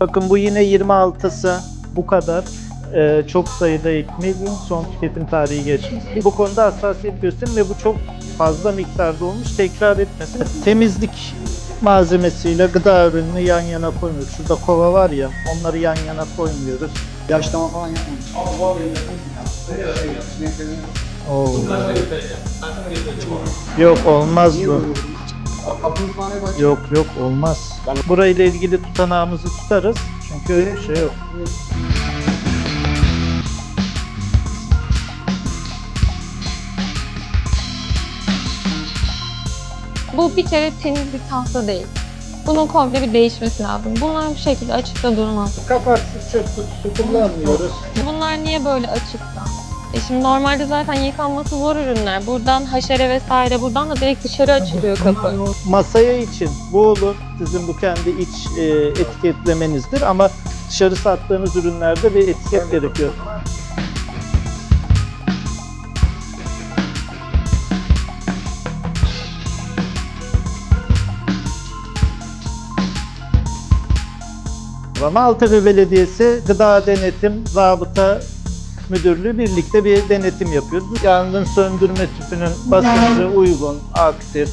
Bakın bu yine 26'sı bu kadar. Ee, çok sayıda ekmeğin son tüketim tarihi geçmiş. Bu konuda hassasiyet gösterin ve bu çok fazla miktarda olmuş. Tekrar etmesin. Temizlik malzemesiyle gıda ürününü yan yana koymuyoruz. Şurada kova var ya onları yan yana koymuyoruz. Yaşlama falan yapmamış. Oo. Yok olmaz bu. Yok yok olmaz. Burayla ilgili tutanağımızı tutarız. Çünkü öyle bir şey yok. Bu bir kere temiz bir tahta değil. Bunun komple bir değişmesi lazım. Bunlar bu şekilde açıkta durmaz. Kapaksız çöp kutusu kullanmıyoruz. Bunlar niye böyle açıkta? E şimdi normalde zaten yıkanması zor ürünler. Buradan haşere vesaire buradan da direkt dışarı açılıyor kapı. Masaya için bu olur. Sizin bu kendi iç e, etiketlemenizdir ama dışarı sattığınız ürünlerde bir etiket gerekiyor. Maltepe Belediyesi Gıda Denetim Zabıta Müdürlüğü birlikte bir denetim yapıyoruz. Yangın söndürme tüpünün basıncı uygun, aktif.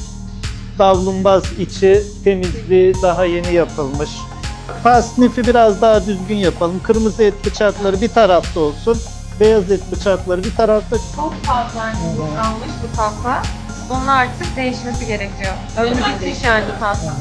Davlumbaz içi temizliği daha yeni yapılmış. Pasnifi biraz daha düzgün yapalım. Kırmızı et bıçakları bir tarafta olsun. Beyaz et bıçakları bir tarafta. Çok fazla yıkanmış bu tahta. Bunun artık değişmesi gerekiyor. Bitmiş yani tahta.